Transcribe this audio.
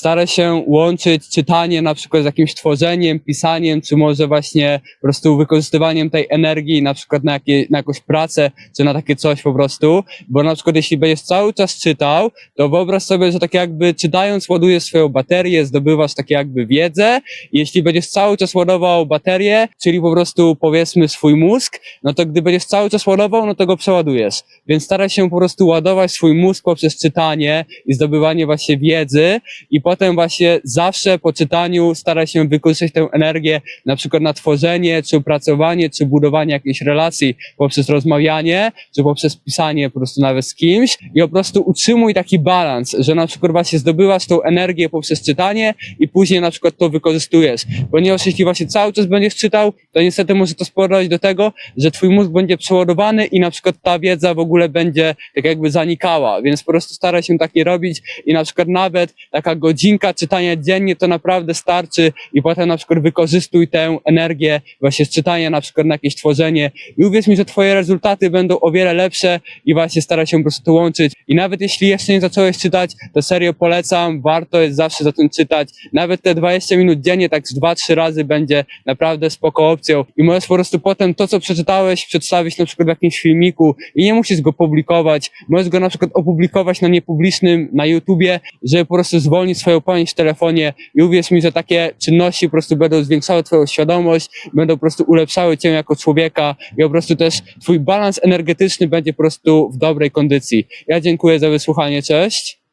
staraj się łączyć czytanie na przykład z jakimś tworzeniem, pisaniem, czy może właśnie po prostu wykorzystywaniem tej energii na przykład na, jakie, na jakąś pracę, czy na takie coś po prostu, bo na przykład jeśli będziesz cały czas czytał, to wyobraź sobie, że tak jakby czytając ładujesz swoją baterię, zdobywasz takie jakby wiedzę, jeśli będziesz cały czas ładował baterię, czyli po prostu powiedzmy swój mózg, no to gdy będziesz cały czas ładował, no to go przeładujesz. Więc staraj się po prostu ładować swój mózg poprzez czytanie i zdobywanie właśnie wiedzy i potem właśnie zawsze po czytaniu staraj się wykorzystać tę energię na przykład na tworzenie, czy opracowanie, czy budowanie jakiejś relacji poprzez rozmawianie, czy poprzez pisanie po prostu nawet z kimś i po prostu utrzymuj taki balans, że na przykład właśnie zdobywasz tą energię poprzez czytanie i później na przykład to wykorzystujesz. Ponieważ jeśli właśnie cały czas będziesz czytał, to niestety może to spowodować do tego, że twój mózg będzie przeładowany i na przykład ta wiedza w ogóle będzie tak jakby zanikała, więc po prostu staraj się tak nie robić i na przykład nawet taka godzinka czytania dziennie to naprawdę starczy i potem na przykład wykorzystuj tę energię właśnie z czytania na przykład na jakieś tworzenie. I uwierz mi, że twoje rezultaty będą o wiele lepsze i właśnie staraj się po prostu to łączyć. I nawet jeśli jeszcze nie zacząłeś czytać, to serio polecam, warto jest zawsze zacząć czytać, nawet te 20 minut dziennie, tak z 2-3 razy będzie naprawdę spoko opcją. I możesz po prostu potem to, co przeczytałeś, przedstawić na przykład w jakimś filmiku i nie musisz go publikować, możesz go na przykład opublikować na niepublicznym, na YouTubie, żeby po prostu zwolnić swoją pamięć w telefonie i uwierz mi, że takie czynności po prostu będą zwiększały twoją świadomość, będą po prostu ulepszały cię jako człowieka i po prostu też twój balans energetyczny będzie po prostu w dobrej kondycji. Ja dziękuję za wysłuchanie, cześć.